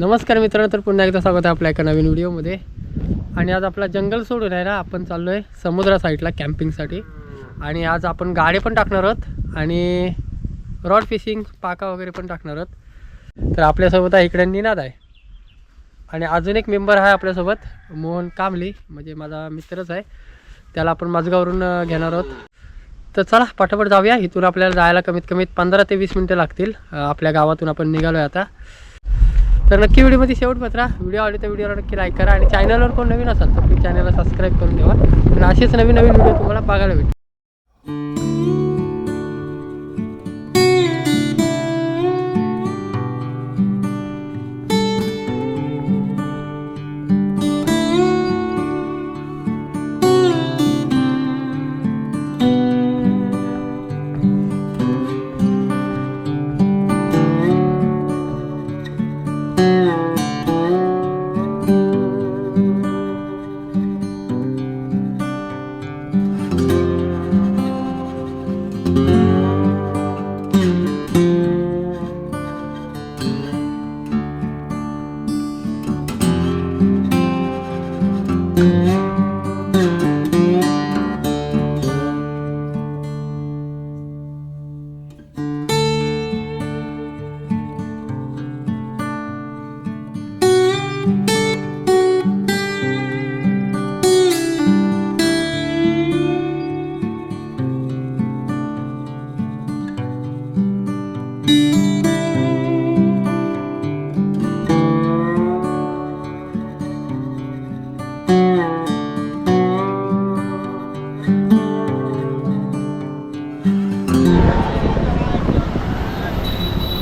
नमस्कार मित्रांनो तर पुन्हा एकदा स्वागत आहे आपल्या एका नवीन व्हिडिओमध्ये. आणि आज आपला जंगल सोडून आहे ना आपण चाललो आहे समुद्रा साईडला कॅम्पिंगसाठी. आणि आज आपण गाडे पण टाकणार आहोत आणि रॉड फिशिंग पाका वगैरे पण टाकणार आहोत. तर आपल्यासोबत आहे इकडे निनाद आहे. आणि अजून एक मेंबर आहे आपल्यासोबत मोहन कामली म्हणजे माझा मित्रच आहे. त्याला आपण माझगावरून घेणार आहोत. तर चला पाठोपाठ जाऊया. इथून आपल्याला जायला कमीत कमीत पंधरा ते वीस मिनटं लागतील आपल्या गावातून आपण निघालो आहे आता. तर नक्की व्हिडिओमध्ये शेवट पत्रा व्हिडिओ आवडली तर व्हिडिओला नक्की लाईक करा आणि चॅनलवर कोण नवीन असाल तर प्लीज चॅनलला सबस्क्राईब करून ठेवा. आणि असेच नवीन नवीन व्हिडिओ तुम्हाला बघायला भेटेल.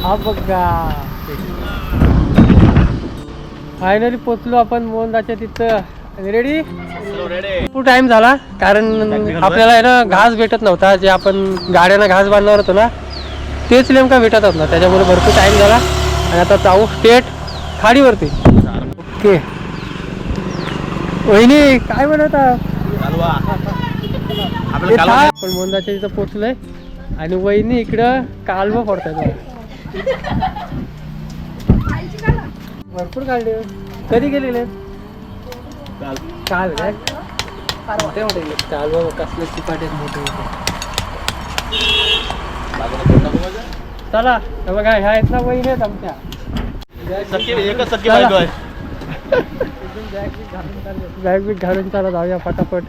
हा बघा. फायनली पोचलो आपण मोहनदाच्या तिथं. रेडी भरपूर टाइम झाला कारण आपल्याला आहे ना घास भेटत नव्हता जे आपण गाड्यांना घास बांधणार होतो ना तेच नेमका भेटत होत. ना त्याच्यामुळे भरपूर टाइम झाला. आणि आता जाऊ स्टेट खाडीवरती. ओके वहिनी काय खा. आपण मोहनदाच्या तिथं पोचलोय. आणि वहिनी इकडं कालवं पडतात भरपूर काढले. कधी गेलेले? काल. काय? मोठे मोठे काल बाबा कसले चिपाटे मोठे मोठे चला हे बघा ह्या आहेत ना वहिनी आहेत आमच्या. एकच बॅग बिग घालून चला जाऊया फटाफट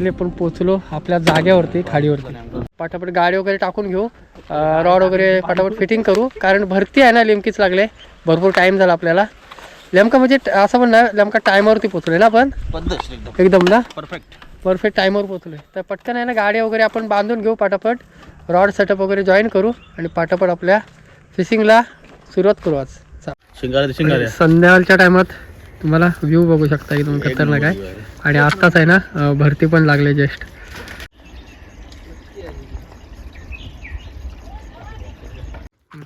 नेले पण पोचलो आपल्या जागेवरती खाडीवरती. पटापट गाडी वगैरे टाकून घेऊ. रॉड वगैरे पटापट फिटिंग करू. कारण भरती आहे ना नेमकीच लागले. भरपूर टाइम झाला आपल्याला. नेमका म्हणजे असं पण ना नेमका टायमावरती पोचलोय ना आपण? एकदम. ना? परफेक्ट परफेक्ट टायमावर पोचलोय तर पटकन आहे ना गाडी वगैरे आपण बांधून घेऊ पटापट. रॉड सेटअप वगैरे जॉईन करू आणि पटापट आपल्या फिशिंगला सुरुवात करू आज. संध्याकाळच्या टायमात तुम्हाला व्ह्यू बघू शकता एकदम खतरनाक आहे. आणि आत्ताच आहे ना भरती पण लागले जस्ट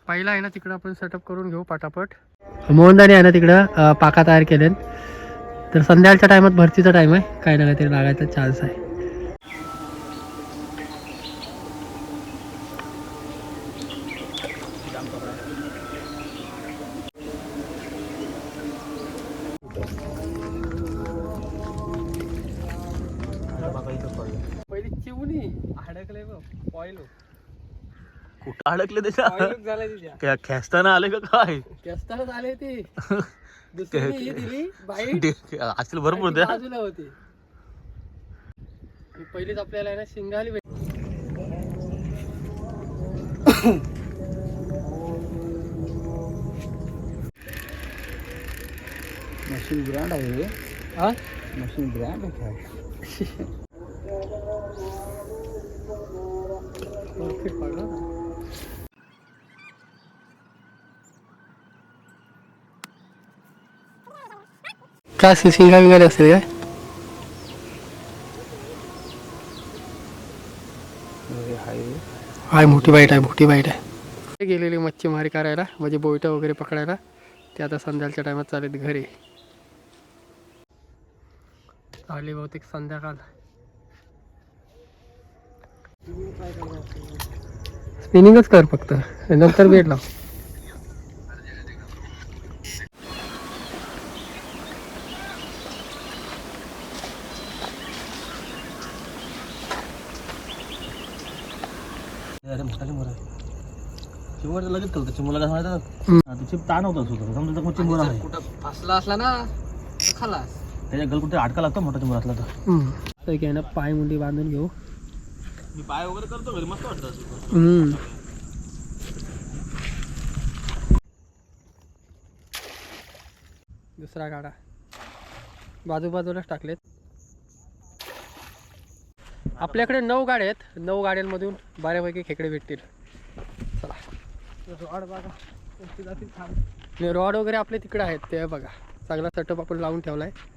पहिला आहे ना तिकडं आपण सेटअप करून घेऊ पटापट. मोहनदानी आहे ना तिकडं पाका तयार केले तर संध्याकाळच्या टायमात भरतीचा टाइम आहे. काही ना काहीतरी लागायचा चान्स आहे. चिवणी अडकले पॉइलो कुठं अडकले त्याच्या? झालं तिच्या. क्या खेचताना आले का काय? जास्तच आले ते. दुसरी ही दिली बाईट डे- असतील भरपूर आणि ती त्या बाजूला होती. पहिलीच आपल्याला आहे ना शिंगाली भेट मशीन ब्रँड आहे. हा? मशीन ब्रँड आहे काय? परफेक्ट पडला काय शिंगा वगैरे असेल काय हाय आहे मोठी बाईट आहे मोठी बाईट आहे. गेलेली मच्छीमारी करायला म्हणजे बोईटं वगैरे पकडायला. ते आता संध्याकाळच्या टायमात चालेल घरी. आली बहुतेक संध्याकाळ. स्पिनिंगच कर फक्त. नंतर बेड लाव. अरे लगेच कळतं. काय तिची ताण होता सुद्धा समजा आहे? कुठं फसला असला ना खालास. त्याच्या गल कुठे अडका लागतो मोठा चिंबोरा असला तर. हम्म. तर ना पाय मुंडी बांधून घेऊ. मी पाय वगैरे करतो घरी मस्त वाटतं हम्म. दुसरा गाडा. बाजू बाजूलाच टाकलेत. आपल्याकडे नऊ गाड्या आहेत. नऊ गाड्यांमधून बऱ्यापैकी खेकडे भेटतील. चला. रॉड बघा. रॉड वगैरे आपले तिकडे आहेत ते बघा. सगळा सेटअप आपण लावून ठेवलाय. अह,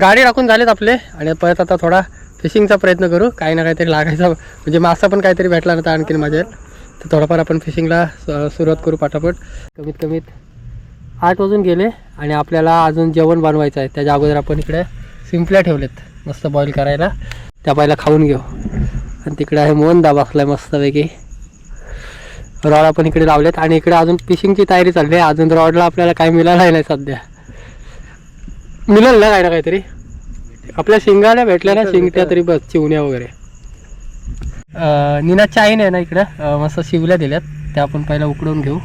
गाडी राखून झालेत आपले आणि परत आता थोडा फिशिंगचा प्रयत्न करू. काही ना काहीतरी लागायचा. म्हणजे मासा पण काहीतरी भेटला नव्हता आणखीन माझ्या तर थोडाफार आपण फिशिंगला स- सुरुवात करू पाठापट कमीत कमीत आठ वाजून गेले आणि आपल्याला अजून जेवण बनवायचं आहे. त्याच्या अगोदर आपण इकडे सिंपल्या ठेवलेत. मस्त बॉईल करायला. त्या पहिला खाऊन घेऊ. आणि तिकडे आहे मोहन असला आहे मस्तपैकी. रॉड आपण इकडे लावलेत. आणि इकडे अजून फिशिंगची तयारी चालली आहे. अजून रॉडला आपल्याला काही मिळालं नाही सध्या. मिळेल ना काही ना काहीतरी. आपल्या शिंगाला भेटल्या ना शिंगट्या तरी बस चिवण्या वगैरे. अं, निना चाईन आहे ना इकडं मस्त शिवल्या दिल्यात. त्या आपण पहिला उकडून घेऊ.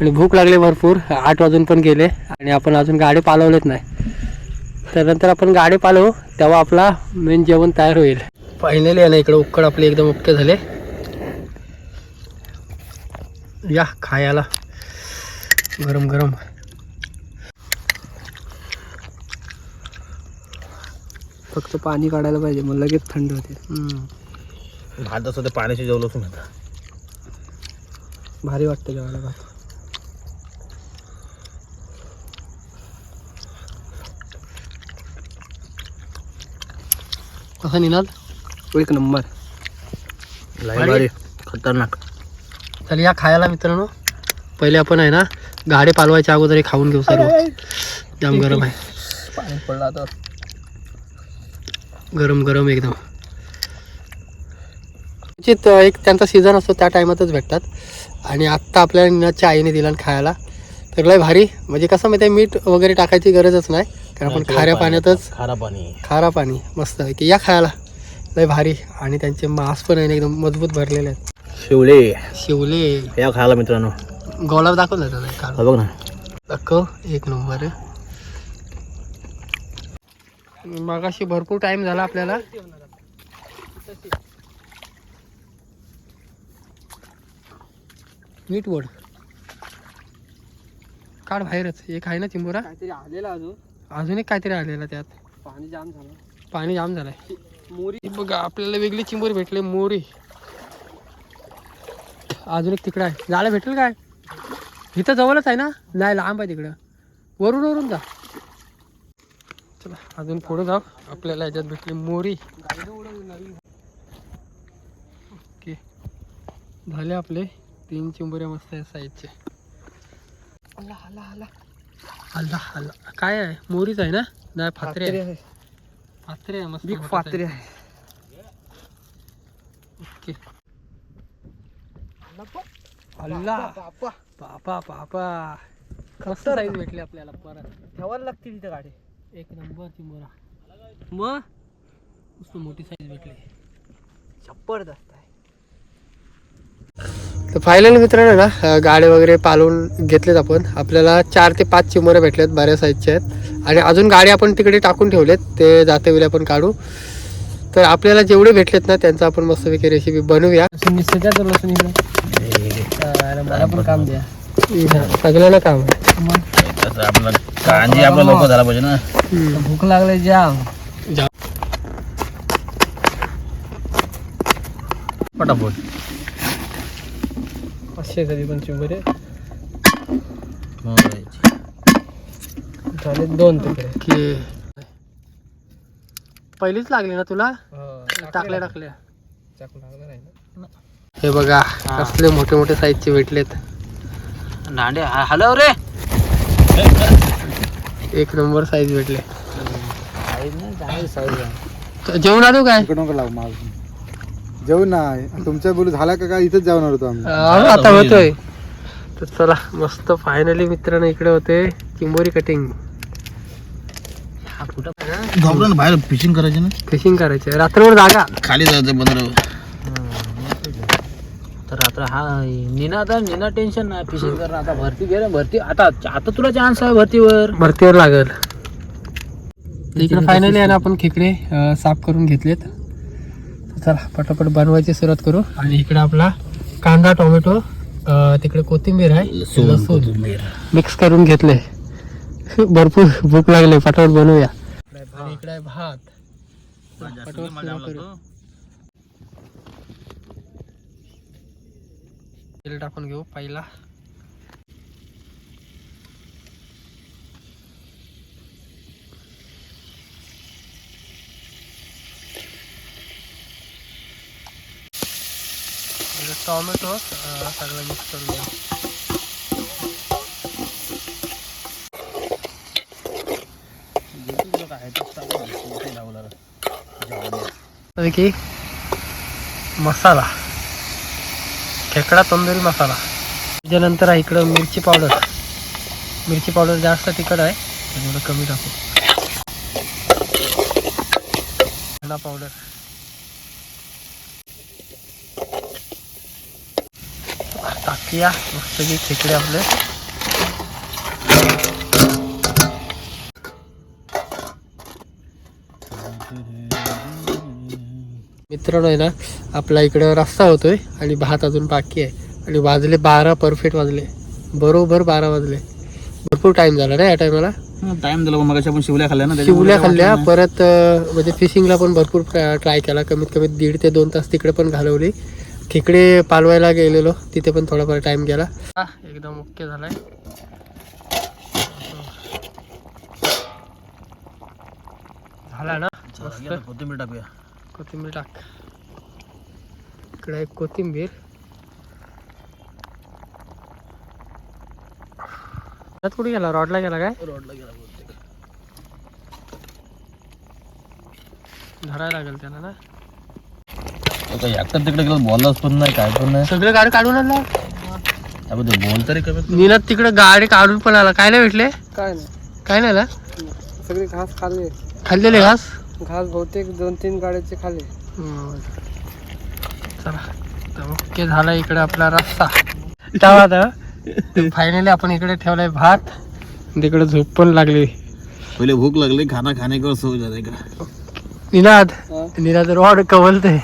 आणि भूक लागली भरपूर आठ वाजून पण गेले आणि आपण अजून गाडी पालवलेत नाही. त्यानंतर आपण गाडी पालवू तेव्हा आपला मेन जेवण तयार होईल. फायनली आहे ना इकडं उकड आपले एकदम ओके झाले. या खायला. गरम गरम फक्त पाणी काढायला पाहिजे मग लगेच थंड होते. भात असं ते पाण्याशी जेवलो असून आता. भारी वाटतं जेवायला भात. कसा निनाद? एक नंबर. भारी. खतरनाक. तर या खायला मित्रांनो. पहिले आपण आहे ना गाडी पालवायच्या अगोदर हे खाऊन घेऊ सर्व. जाम गरम आहे. पाणी पडला तर गरम गरम एकदम. निश्चित एक त्यांचा सीझन असतो त्या टायमातच भेटतात. आणि आत्ता आपल्याला निनादच्या आईने दिला खायला. तर लय भारी. म्हणजे कसं माहिती आहे मीठ वगैरे टाकायची गरजच नाही. कारण आपण खाऱ्या पाण्यातच खारा पाणी. खारा पाणी मस्त आहे. की या खायला. लय भारी. आणि त्यांचे मांस पण आहे ना एकदम मजबूत भरलेले आहेत. शिवले. शिवले. या खायला मित्रांनो. गोलाब दाखवलं हा बघ ना. दाखव. एक नंबर. आहे मगाशी भरपूर टाइम झाला आपल्याला. मीठ वड काढ बाहेरच. एक आहे ना चिंबोरा? काहीतरी आलेला अजून. अजून एक काहीतरी आलेला त्यात. पाणी जाम झालं. पाणी जाम झालंय. मोरी. बघा आपल्याला वेगळी चिंबोरी भेटले मोरी. अजून एक तिकडं आहे. जाळं भेटेल काय? इथं जवळच आहे ना? नाही लांब आहे तिकडं. वरून वरून जा. चला अजून पुढे जाऊ. आपल्याला याच्यात भेटली मोरी. ओके. झाले आपले तीन चिंबोऱ्या मस्त आहे साईजचे हल्ला हल्ला काय आहे? मोरीच आहे ना? नाही फात्रे फात्रे आहे. फात्रे आहे मस्त बिग फात्रे. आहे ओके. पापा पापा मस्त साईज भेटली आपल्याला परत. ठेवायला लागते तिथे गाडी. एक नंबर चिंबोरा मग? मस्त मोठी साईज भेटली. जबरदस्त आहे. तर फायनल मित्रांनो ना गाडी वगैरे पालवून घेतलेत आपण. आपल्याला चार ते पाच चिंबोरे भेटलेत बऱ्याच साईजचे आहेत. आणि अजून गाडी आपण तिकडे टाकून ठेवलेत ते जाते वेळी आपण काढू. तर आपल्याला जेवढे भेटलेत ना त्यांचं आपण मस्तपैकी रेसिपी बनवूया. मला पण काम द्या. सगळ्यांना काम आहे. कांजी आपला लोक झाला पाहिजे ना. भूक लागले जाम. जा पटापट. पाचशे तरी पण चिंबोरे झाले दोन तुकडे. की पहिलीच लागली ना तुला? टाकल्या टाकल्या. चाकू लागणार आहे ना? हे बघा कसले मोठे मोठे साईजचे भेटलेत. नांडे हॅलो रे. एक नंबर साईज भेटले. साईज ना चांगली साईज आहे. जेवण आलो काय? इकडं नको लावू माल जेवण ना तुमच्या बोलू झाला का काय? इथंच जेवणार होतो आम्ही. आता होतोय. तर चला मस्त फायनली मित्रांनो इकडे होते. चिंबोरी कटिंग हा कुठं? घाबरून बाहेर फिशिंग करायची ना? फिशिंग करायचे. रात्रभर जागा. खाली जायचं बंदर. तर आता हा निना तर निना टेन्शन नाही फिशिंग कर आता भरती गेलं भरती आता आता तुला चान्स आहे भरतीवर भरतीवर लागल. इकडे फायनली आहे ना आपण खेकडे अं, साफ करून घेतलेत. तर चला पटापट बनवायची सुरुवात करू. आणि इकडे आपला कांदा टोमॅटो अं, तिकडे कोथिंबीर आहे लसूण मिक्स करून घेतले. भरपूर भूक लागले पटापट बनवूया. आणि इकडे आहे भात पटापट सुरू करू. तेल टाकून घेऊ पहिला. म्हणजे टॉमॅटो सगळं मिक्स करून घेऊ. की मसाला. खेकडा तंदुरी मसाला. त्याच्यानंतर आहे इकडं मिरची पावडर. मिरची पावडर जास्त तिखट आहे त्यामुळे कमी टाकू. धना पावडर. टाकूया. मस्त की खेकडे आपले. मित्रांनो आहे ना आपला इकडं रस्ता होतोय आणि भात अजून बाकी आहे. आणि वाजले बारा परफेक्ट वाजले. बरोबर बारा वाजले. भरपूर टाइम झाला ना या टायमाला टाइम दिला मग आपण शिवल्या खाल्ल्या ना शिवल्या खाल्ल्या. परत अं, म्हणजे फिशिंगला पण भरपूर ट्राय केला. कमीत कमी दीड ते दोन तास तिकडे पण घालवली. खेकडे पालवायला गेलेलो. तिथे पण थोडाफार टाइम गेला. हा, एकदम ओके झालाय. झाला ना? मस्त. कोथिंबीर टाकूया. कोथिंबीर टाक. इकडे कोथिंबीर. त्यात कुठे गेला? रॉडला गेला काय? रोडला गेला बहुतेक. धरायला लागेल त्याला ना. तो काय एकटा तिकडे गेला बोललाच पण नाही काय पण नाही. सगळं गाडी काढून आणला? आपण ते बोल तरी तिकडे गाडी काढून पण आला. काय नाही भेटले? काय नाही. काय नाही आला? सगळे घास खाल्ले. खाल्लेले घास? घास बहुतेक दोन तीन गाड्याचे खाल्ले हम्म. चला तर ओके झाला इकडे आपला रस्ता. तेव्हा फायनली आपण इकडे ठेवलाय भात. तिकडे झोप पण लागली. पहिले भूक लागली खाना खाने का सो जाने का? निनाद. निनाद रॉड कवलते.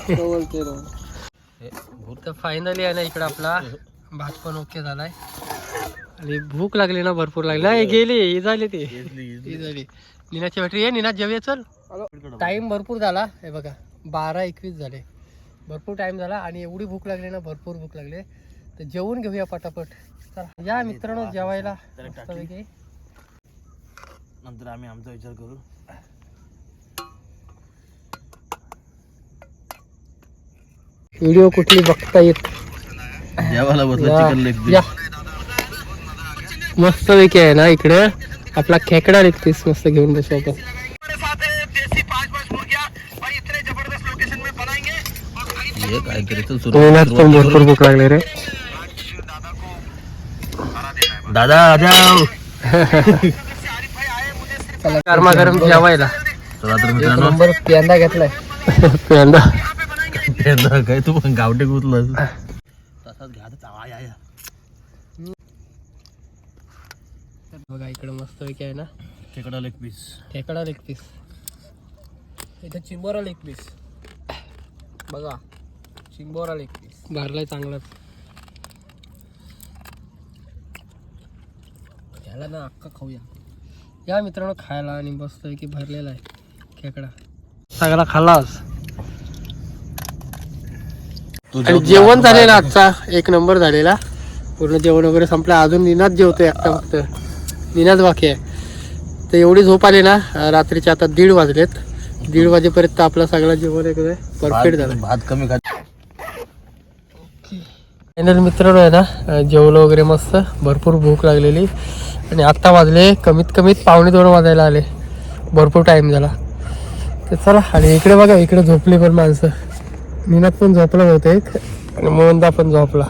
तर फायनली आहे ना इकडे आपला. भात पण ओके झालाय. आणि भूक लागली ना भरपूर लागली. नाही गेली. ही झाली ती. झाली. निनाची बॅटरी आहे. निनाद जेवूया चल. टाइम भरपूर झाला. हे बघा बारा एकवीस झाले. भरपूर टाइम झाला आणि एवढी भूक लागली ना भरपूर भूक लागली. तर जेवून घेऊया पटापट. चला. या मित्रांनो जेवायला. नंतर आम्ही आमचा विचार करू. व्हिडिओ कुठली बघता येत? जेवायला. मस्त पैकी आहे ना इकडे. आपला खेकडा पीस मस्त घेऊन बसू आपण. काहीतरी निनाद पण भरपूर भूक लागली रे. दादा जाओ गरमा गरम जेवायला. चला तर मित्रांनो. नंबर पियांदा घेतलाय. काय तू पण गावटे गुतलास. तसाच घ्या आता चावा या या. बघा इकडे मस्त पैकी आहे ना. खेकडा लेग पीस खेकडा लेग पीस इथं चिंबोरा लेग पीस बघा. चिंबोरा लेग पीस भरलाय चांगलाच त्याला ना अक्का खाऊया. या मित्रांनो खायला आणि मस्त पैकी भरलेला आहे खेकडा. सगळा खाल्लास आणि जेवण झालेला आजचा एक नंबर झालेला. पूर्ण जेवण वगैरे संपलं. अजून निनाद जेवतोय एकटा फक्त. निनाद बाकी आहे. तर एवढी झोप आली ना रात्रीचे आता दीड वाजलेत. दीड वाजेपर्यंत आपला सगळा जेवण एकदम परफेक्ट झालं. भात कमी खात फायनल मित्रांनो आहे ना जेवलं वगैरे मस्त भरपूर भूक लागलेली. आणि आत्ता वाजले कमीत कमीत पावणे दोन वाजायला आले. भरपूर टाईम झाला. तर चला आणि इकडे बघा इकडे झोपली पण माणसं. निनात पण झोपला एक आणि मोहनदा पण झोपला.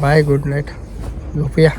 Bye good night झोपूया.